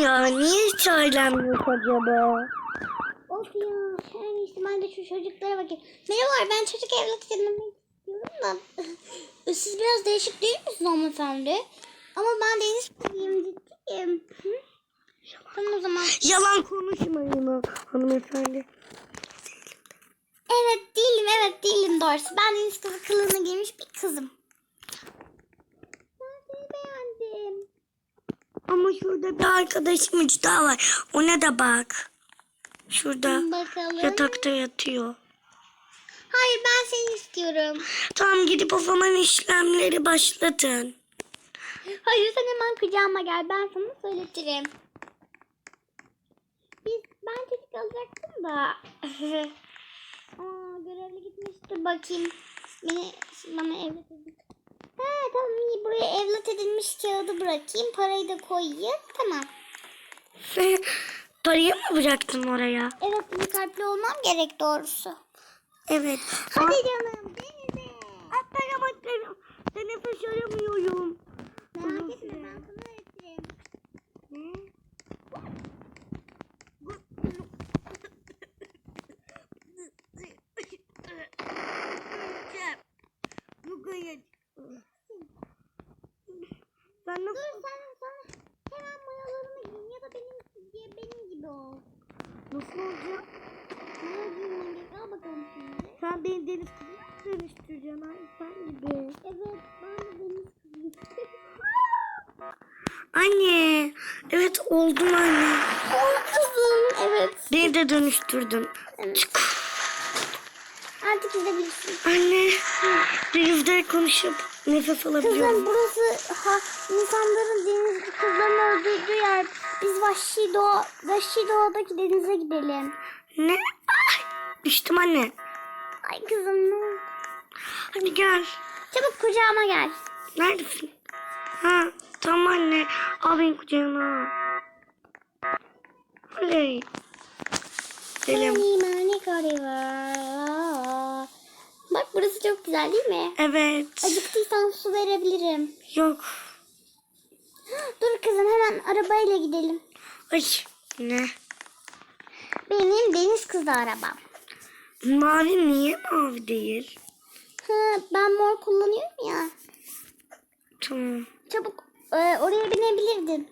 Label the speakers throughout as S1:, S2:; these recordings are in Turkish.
S1: Ya niye hiç ailem yok acaba?
S2: Of ya. Ben de şu çocuklara bakayım. Merhabalar ben çocuk evlat edinmek istiyorum da. Siz biraz değişik değil misiniz hanımefendi? Ama ben deniz kızıyım ciddiyim. Tamam o zaman.
S1: Yalan konuşmayın ha, hanımefendi.
S2: Evet değilim evet değilim doğrusu. Ben deniz kızı kılığına girmiş bir kızım. Ben seni beğendim.
S1: Ama şurada bir arkadaşım daha var. Ona da bak. Şurada
S2: Bakalım.
S1: yatakta yatıyor.
S2: Hayır ben seni istiyorum.
S1: Tamam gidip o zaman işlemleri başlatın.
S2: Hayır sen hemen kucağıma gel. Ben sana söyletirim. Biz, ben çocuk alacaktım da. Aa, görevli gitmişti. Bakayım. Beni bana evlat edin. Ha tamam iyi. Buraya evlat edilmiş kağıdı bırakayım. Parayı da koyayım. Tamam.
S1: Parayı mı bıraktın oraya?
S2: Evet kalpli olmam gerek doğrusu.
S1: Evet.
S2: Hadi canım denize.
S1: Atlarım. Ben nefes alamıyorum.
S2: Merak etme ben sana öğretirim.
S1: Ben
S2: Dur
S1: nasıl,
S2: sen, sen hemen mayalarını giyin ya da benim, diye benim gibi ol.
S1: nasıl olacak?
S2: Maya giymen gerek. Al bakalım şimdi.
S1: Sen beni deniz kızına mı dönüştüreceksin aynı sen gibi.
S2: Evet ben de deniz kızıyım.
S1: Anne. Evet oldum anne.
S2: Ol kızım. Evet.
S1: Beni de dönüştürdün.
S2: evet. Artık gidebilirsin.
S1: Anne. Denizde konuşup nefes alabiliyorum.
S2: Kızım burası ha, insanların deniz kızlarını öldürdüğü yer. Biz vahşi doğa, vahşi doğadaki denize gidelim.
S1: Ne? Ay, düştüm anne.
S2: Ay kızım ne oldu?
S1: Hadi gel.
S2: Çabuk kucağıma gel.
S1: Neredesin? Ha tamam anne. Al beni kucağına. Oley.
S2: Var. Bak burası çok güzel değil mi?
S1: Evet.
S2: Acıktıysan su verebilirim.
S1: Yok.
S2: Dur kızım hemen arabayla gidelim.
S1: Ay. Ne?
S2: Benim deniz kızı arabam.
S1: Mavi niye mavi değil?
S2: Ha, ben mor kullanıyorum ya.
S1: Tamam.
S2: Çabuk e, oraya binebilirdin.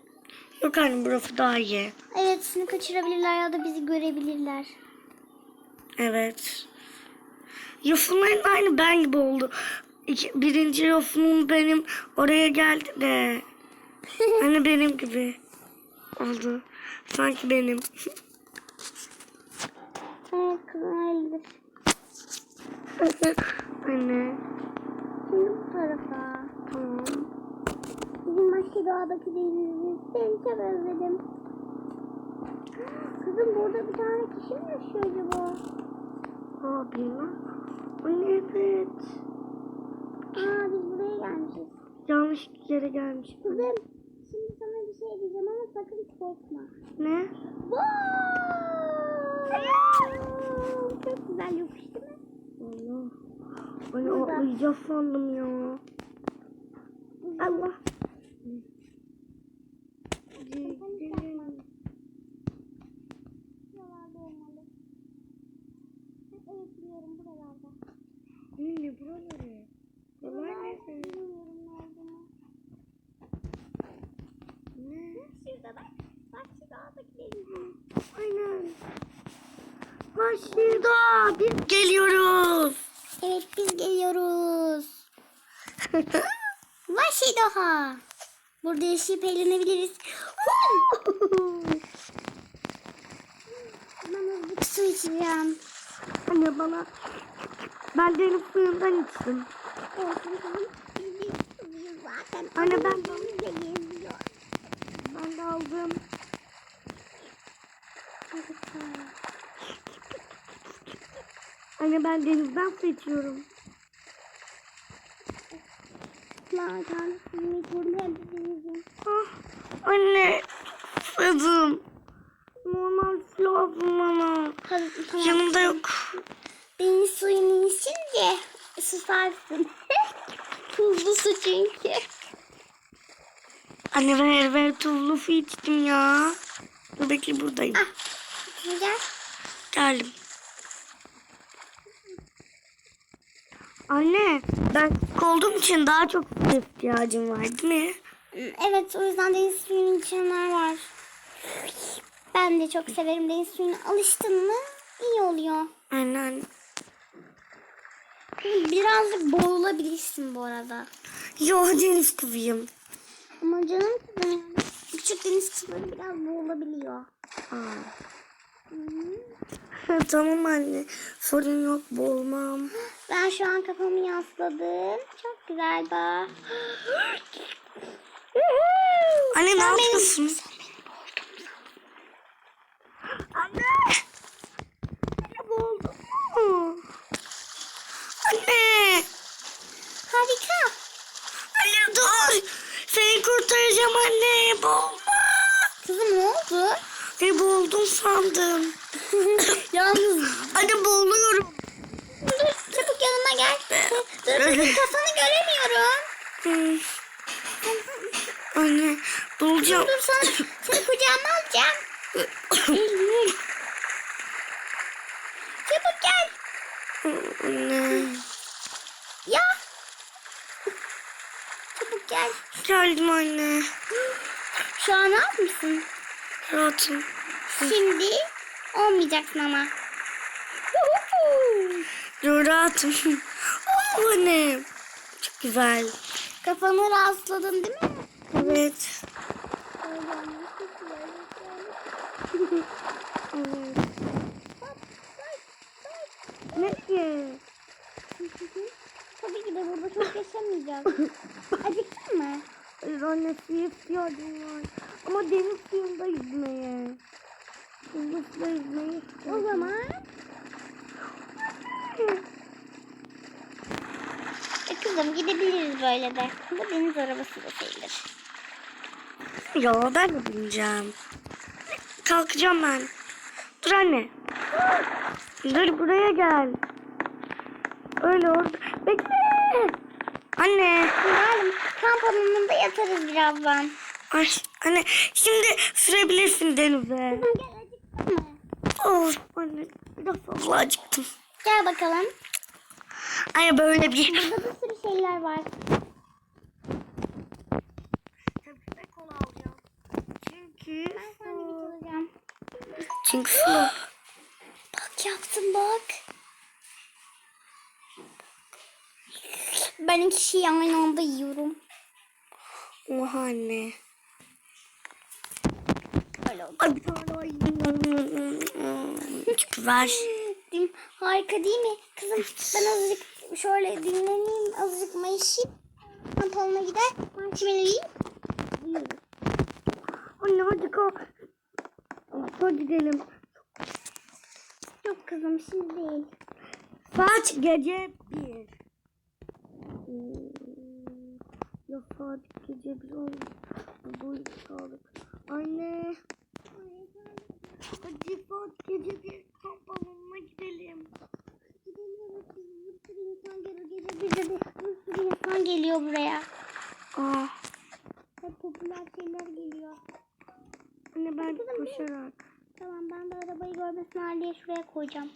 S1: Yok anne burası daha iyi.
S2: Evet seni kaçırabilirler ya da bizi görebilirler.
S1: Evet. Yosunların aynı ben gibi oldu. İki, birinci yosunum benim oraya geldi de. Hani benim gibi oldu. Sanki benim.
S2: Öyledir.
S1: Anne.
S2: Şimdi bu tarafa.
S1: Tamam.
S2: Bizim başka doğadaki denizi seni çok özledim. Kızım burada bir tane kişi mi yaşıyor acaba?
S1: Aa bilmem. Evet.
S2: Aa biz buraya gelmişiz.
S1: Yanlış yere gelmiş.
S2: Kızım şimdi sana bir şey diyeceğim ama sakın korkma.
S1: Ne?
S2: Wow! Çok güzel yokuş değil mi?
S1: Allah.
S2: Burada.
S1: atlayacağız sandım ya. Allah.
S2: Buralarda.
S1: Ne buraları? Buralar
S2: ne olduğunu.
S1: Ne?
S2: Şurada bak. Bak şu dağdaki denizin.
S1: Aynen. Başlıyor. Biz geliyoruz.
S2: Evet biz geliyoruz. Vahşi Doğa. Burada yaşayıp eğlenebiliriz. ben azıcık su içeceğim.
S1: Anne bana ben deniz suyundan içtim.
S2: De.
S1: Anne, ben-. Ben de aldım. Anne ben denizden su içiyorum.
S2: Zaten suyunu
S1: Ah, anne susadım. Normal su lazım bana. Yanımda yok.
S2: Deniz suyunu içince susarsın. Tuzlu su çünkü.
S1: Anne ver ver tuzlu su içtim ya. Dur bekle buradayım.
S2: Güzel.
S1: Geldim. Anne ben olduğum için daha çok ihtiyacım var değil mi?
S2: Evet o yüzden deniz suyunu içenler var. Ben de çok severim deniz suyuna. Alıştın mı iyi oluyor.
S1: Anne.
S2: Birazcık boğulabilirsin bu arada.
S1: Yo deniz kızıyım.
S2: Ama canım kızım küçük deniz kızları biraz boğulabiliyor.
S1: Aa. tamam anne. Sorun yok boğulmam.
S2: Ben şu an kafamı yasladım. Çok güzel bak.
S1: Anne ne
S2: Sen benim-
S1: yapıyorsun? Anne. Boğuldum? Anne.
S2: Harika.
S1: Anne dur. Seni kurtaracağım anne. Boğulma.
S2: Kızım ne oldu?
S1: Anne boğuldum sandım.
S2: Yalnız
S1: Anne boğuluyorum.
S2: dur çabuk yanıma gel. Dur kızım kafanı göremiyorum.
S1: Anne bulacağım.
S2: Dur sana seni kucağıma alacağım. Eylül. Çabuk gel.
S1: Anne.
S2: Ya. Çabuk gel.
S1: Geldim anne.
S2: Şu an rahat mısın?
S1: Rahatım.
S2: Şimdi olmayacaksın ama.
S1: Dur rahatım. Oh, anne. Çok güzel.
S2: Kafanı rahatsızladın değil mi?
S1: Evet. Ne ki?
S2: Tabii ki de burada çok yaşamayacağız. Acıktın mı?
S1: Hayır anne suya ihtiyacım var. Ama deniz suyunda yüzmeye. Deniz suyunda yüzmeye
S2: O zaman e kızım gidebiliriz böyle de. Bu deniz arabası da sayılır.
S1: Ya ben bineceğim. Kalkacağım ben. Dur anne. Dur buraya gel. Öyle orada. Bekle. Anne.
S2: Gidelim. Kamp alanında yatarız birazdan.
S1: Ay, anne şimdi sürebilirsin denize. Of anne biraz fazla acıktım.
S2: Gel bakalım.
S1: Anne böyle bir...
S2: Burada bir sürü şeyler var.
S1: Köpek kola alacağım. Çünkü...
S2: Ben sana bir çalacağım.
S1: Çünkü su.
S2: Bak yaptım bak. Ben iki şeyi aynı anda yiyorum.
S1: Oha anne. Ay
S2: mi? Harika değil mi? Kızım ben azıcık şöyle dinleneyim, azıcık mayışayım. Pantolona gider, marshmallow'yim. Yiyoruz.
S1: Anne hadi kalk. Hadi gidelim.
S2: Yok kızım şimdi değil.
S1: Saat gece bir. Hmm, Ya saat gece bir olmuş. Böyle kaldık. Anne. Hadi saat gece bir kamp alanına gidelim.
S2: Gidelim bir sürü insan geliyor. Gece bir de bir sürü insan geliyor buraya.
S1: Aa,
S2: Hep popüler şeyler geliyor.
S1: Anne ben koşarak.
S2: Tamam ben de arabayı görmesinler diye şuraya koyacağım.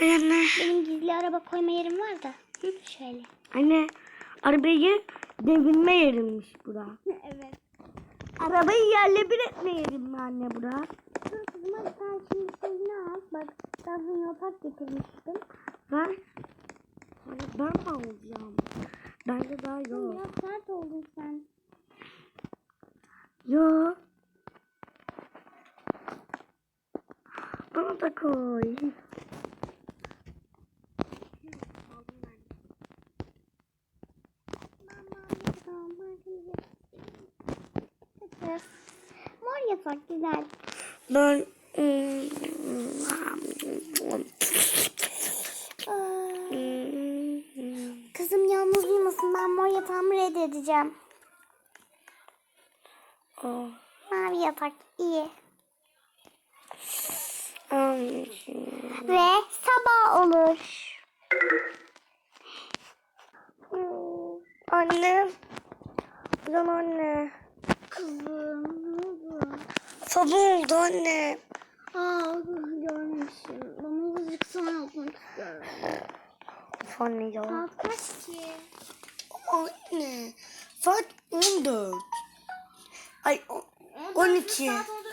S1: Ay anne.
S2: Benim gizli araba koyma yerim var da. Hı, şöyle.
S1: Anne arabayı devirme yerimmiş bura.
S2: evet.
S1: Arabayı yerle bir etme yerim mi anne bura?
S2: Kızım hadi sen şimdi şeyini al. Bak ben sana yapak getirmiştim.
S1: Ben, ben mi alacağım? Bende daha yok.
S2: Biraz sert oldun sen.
S1: Yo. Bana da koy.
S2: Mor yatak güzel.
S1: Ben
S2: Kızım yalnız uyumasın ben mor yatağımı reddedeceğim. Mavi yatak iyi. Ve sabah olur.
S1: Anne. yapacaksın anne?
S2: Kızım?
S1: Sabah oldu anne.
S2: Aa görmüşüm. Bana azıcık sonra yapmak istiyorum.
S1: Of anne ya.
S2: Saat kaç ki?
S1: Ama anne. Saat 14. Ay o- 12.
S2: Saat oldu.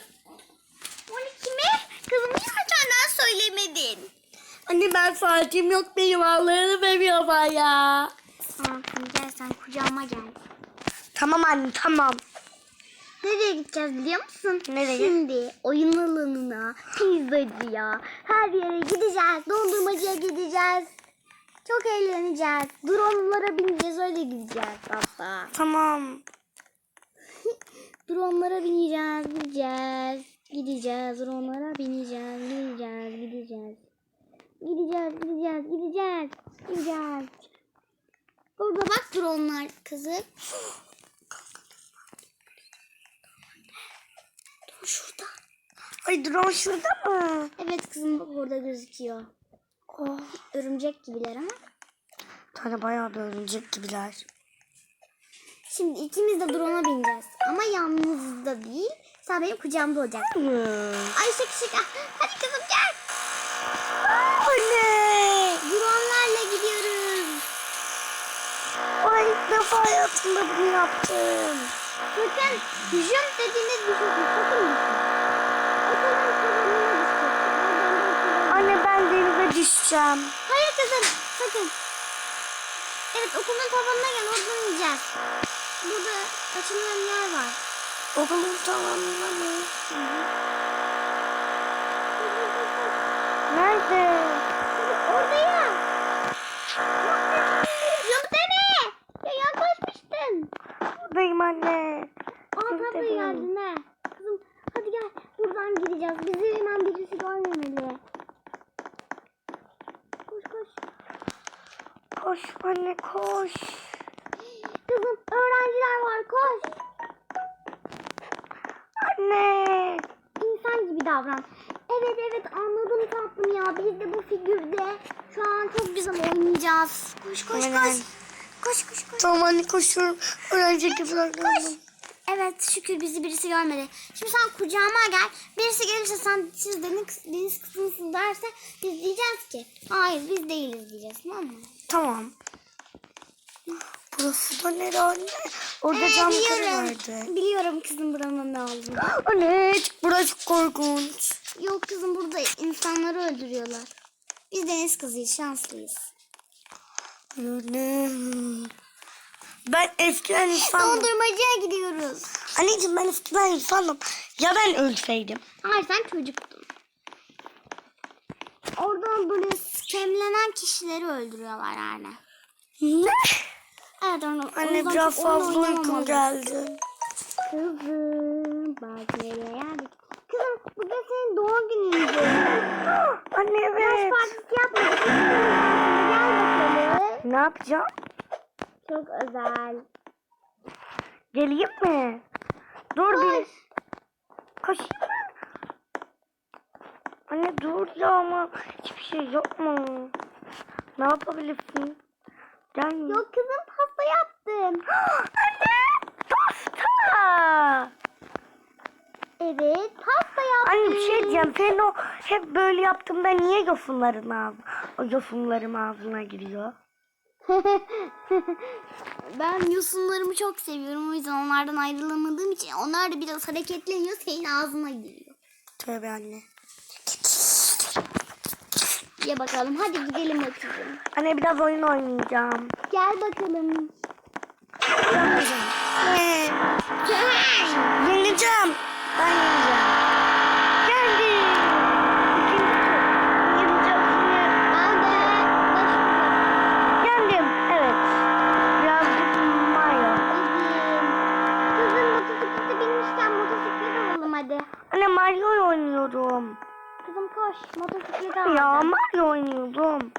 S2: 12 mi? Kızım niye önceden söylemedin?
S1: Anne ben saatim yok benim Allah'ını seviyorum ya.
S2: Tamam gel sen kucağıma gel.
S1: Tamam anne tamam.
S2: Nereye gideceğiz biliyor musun?
S1: Nereye?
S2: Şimdi oyun alanına, pizzacıya, her yere gideceğiz. Dondurmacıya gideceğiz. Çok eğleneceğiz. Drone'lara bineceğiz öyle gideceğiz hatta.
S1: Tamam.
S2: Drone'lara bineceğiz, gideceğiz. Gideceğiz, drone'lara bineceğiz, gideceğiz, gideceğiz. Gideceğiz, gideceğiz, gideceğiz, gideceğiz. Burada bak drone'lar kızı. Dur şurada.
S1: Ay drone şurada mı?
S2: Evet kızım bak orada gözüküyor.
S1: Oh.
S2: Örümcek gibiler ama.
S1: Tane bayağı da örümcek gibiler.
S2: Şimdi ikimiz de drone'a bineceğiz. Ama yalnız da değil. Sen benim kucağımda olacaksın. Ay şaka şaka. Hadi kızım gel.
S1: Anne.
S2: Drone'larla gidiyoruz.
S1: Ay ilk defa hayatımda bunu yaptım.
S2: Düşüyorsun. Sakın düşün. Okulun kazanına düşeceksin.
S1: Anne ben denize düşeceğim.
S2: Hayır kızım sakın. Evet okulun tabanına gel oradan ineceğiz. Burada açılan yer var.
S1: Okulun tamamına mı? Nerede?
S2: Orada ya. Yok deme. Ya yaklaşmıştın.
S1: Buradayım anne.
S2: Aa tabii geldin he. Kızım hadi gel buradan gideceğiz. Bizi hemen birisi görmemeli. Koş koş.
S1: Koş anne koş.
S2: Kızım öğrenciler var koş.
S1: Anne.
S2: İnsan gibi davran. Evet evet anladım tatlım ya. Biz de bu figürde şu an çok güzel oynayacağız. Koş koş
S1: Aynen.
S2: koş. Koş koş koş.
S1: Tamam anne koşuyorum. Öğrenci gibi davrandım.
S2: Evet şükür bizi birisi görmedi. Şimdi sen kucağıma gel. Birisi gelirse sen siz deniz, deniz kızısınız derse biz diyeceğiz ki hayır biz değiliz diyeceğiz tamam mı?
S1: Tamam. Burası da nere anne? Orada
S2: Ee,
S1: cam
S2: biliyorum.
S1: vardı.
S2: Biliyorum kızım buranın ne olduğunu.
S1: Anne burası korkunç.
S2: Yok kızım burada insanları öldürüyorlar. Biz deniz kızıyız şanslıyız.
S1: Anne. Ben eskiden insandım.
S2: Dondurmacıya gidiyoruz.
S1: Anneciğim ben eskiden insandım. Ya ben ölseydim?
S2: Hayır sen çocuktun. Oradan böyle skemlenen kişileri öldürüyorlar yani.
S1: Ne?
S2: Evet onu,
S1: Anne biraz fazla uykum geldi.
S2: Kızım bak nereye geldik. Kızım bugün senin doğum günündü.
S1: Anne
S2: Yaş
S1: evet.
S2: partisi yapmadık. Gel bakalım.
S1: Ne yapacağım?
S2: Çok özel.
S1: Geleyim mi? Dur bir.
S2: Koş.
S1: Koşayım mı? Anne dur ya ama hiçbir şey yok mu? Ne yapabilirsin? Gel?
S2: Yok kızım pasta yaptım.
S1: Anne! Pasta!
S2: Evet pasta yaptım.
S1: Anne bir şey diyeceğim. Sen o hep böyle yaptığında niye yosunların ağzı, o yosunlarım ağzına giriyor?
S2: ben yosunlarımı çok seviyorum. O yüzden onlardan ayrılamadığım için onlar da biraz hareketleniyor. Senin ağzına giriyor.
S1: Tövbe anne.
S2: Ye bakalım. Hadi gidelim bakalım.
S1: Anne biraz oyun oynayacağım.
S2: Gel bakalım.
S1: Ne? Yeneceğim. Ben yeneceğim.
S2: Koş motosikleti aldım.
S1: Ya Mario oynuyordum.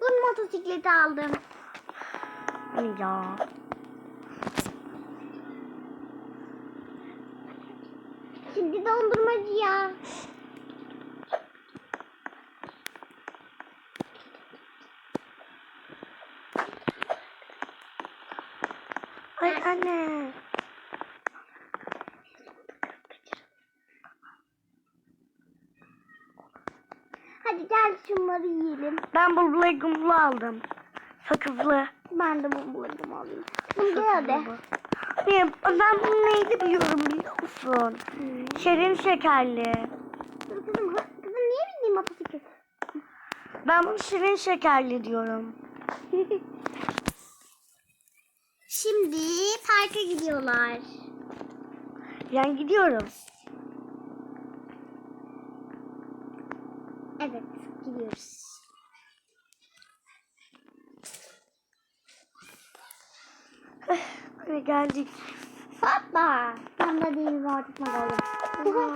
S2: Dur motosikleti aldım.
S1: Ya.
S2: Şimdi dondurmacıya.
S1: Ay anne.
S2: Hadi gel şunları yiyelim.
S1: Ben bu gumlu aldım. Sakızlı.
S2: Ben de bumbulagım alayım. Kızım gel hadi.
S1: Benim, ben bunu neydi biliyorum biliyor musun? Şerin şekerli.
S2: Kızım, kızım niye bildiğin motosiklet?
S1: Ben bunu şirin şekerli diyorum.
S2: Şimdi parka gidiyorlar.
S1: Yani gidiyorum.
S2: Evet gidiyoruz.
S1: Hani geldik.
S2: Hoppa. Ben de değil artık bakalım.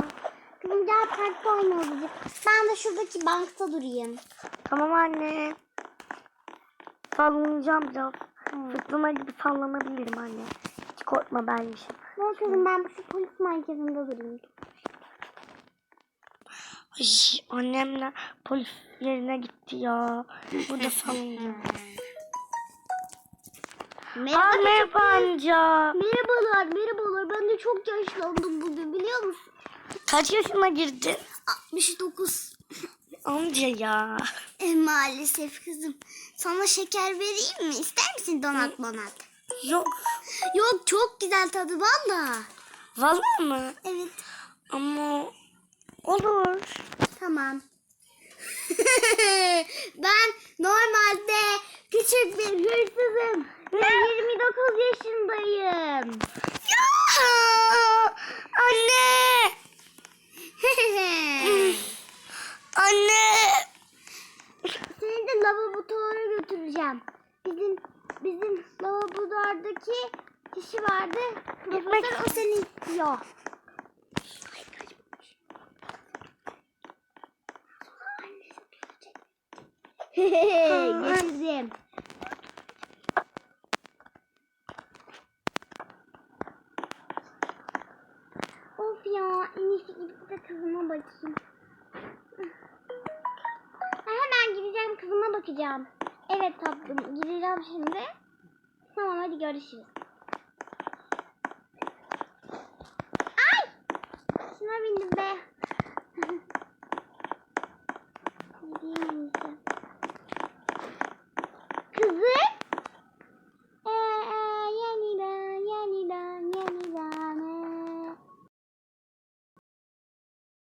S2: Kızım gel parkta oynayalım. Ben de şuradaki bankta durayım.
S1: Tamam anne. Sallanacağım biraz.
S2: Hı.
S1: Fırtına gibi sallanabilirim anne. Hiç korkma benmişim.
S2: Ne kızım ben şu polis merkezinde durayım.
S1: Ay, annemle polis yerine gitti ya. Burada sallanacağım. Aa, merhaba amca.
S2: Merhabalar, merhabalar. Ben de çok yaşlandım bugün biliyor musun?
S1: Kaç yaşına girdin?
S2: 69.
S1: Amca ya.
S2: E, maalesef kızım. Sana şeker vereyim mi? İster misin donat donat?
S1: Yok.
S2: Yok çok güzel tadı valla.
S1: Vallahi mı?
S2: Evet
S1: Ama olur.
S2: tamam. ben normalde küçük bir hırsızım. Ve 29 yaşındayım.
S1: Ya! Anne! Anne!
S2: Seni de lavabotuara götüreceğim. Bizim bizim lavabodardaki kişi vardı. Profesör o seni istiyor. Getirdim. Of ya, en iyisi gidip de kızıma bakayım. Hemen gideceğim kızıma bakacağım. Evet tatlım, gideceğim şimdi. Tamam hadi görüşürüz.